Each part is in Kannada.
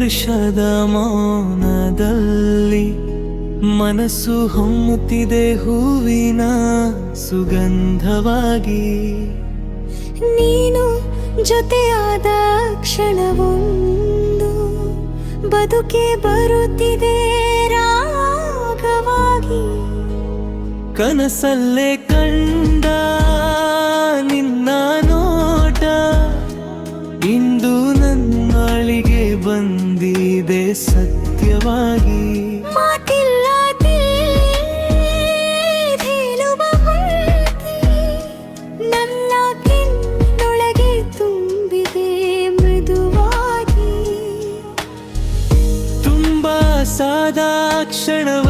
ವರ್ಷದ ಮೌನದಲ್ಲಿ ಮನಸ್ಸು ಹೊಮ್ಮುತ್ತಿದೆ ಹೂವಿನ ಸುಗಂಧವಾಗಿ. ನೀನು ಜೊತೆಯಾದ ಕ್ಷಣವೊಂದು ಬದುಕೆ ಬರುತ್ತಿದೆ ರಾಗವಾಗಿ. ಕನಸಲ್ಲೇ ಕಂಡ ಸತ್ಯವಾಗಿ ಮಾತಿಲ್ಲ ನನ್ನ ಕೆನ್ನೊಳಗೆ ತುಂಬಿದೆ ಮೃದುವಾಗಿ ತುಂಬಾ ಸಾದಾ ಕ್ಷಣವನ್ನೇ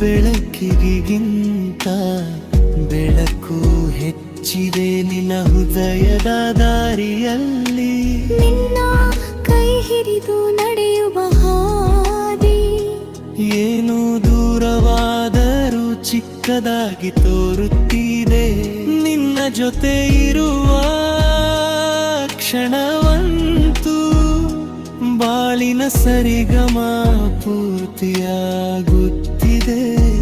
ಬೆಳಕಿಗಿಂತ ಬೆಳಕು ಹೆಚ್ಚಿದೆ ನಿನ್ನ ಹೃದಯದ ದಾರಿಯಲ್ಲಿ. ನಿನ್ನ ಕೈ ಹಿಡಿದು ನಡೆಯುವ ಹಾದಿ. ಏನು ದೂರವಾದರೂ ಚಿಕ್ಕದಾಗಿ ತೋರುತ್ತಿದೆ. ನಿನ್ನ ಜೊತೆ ಇರುವ ಕ್ಷಣವಂತೂ ಬಾಳಿನ ಸರಿಗಮ ಪೂರ್ತಿಯಾಗುತ್ತಿದೆ. day.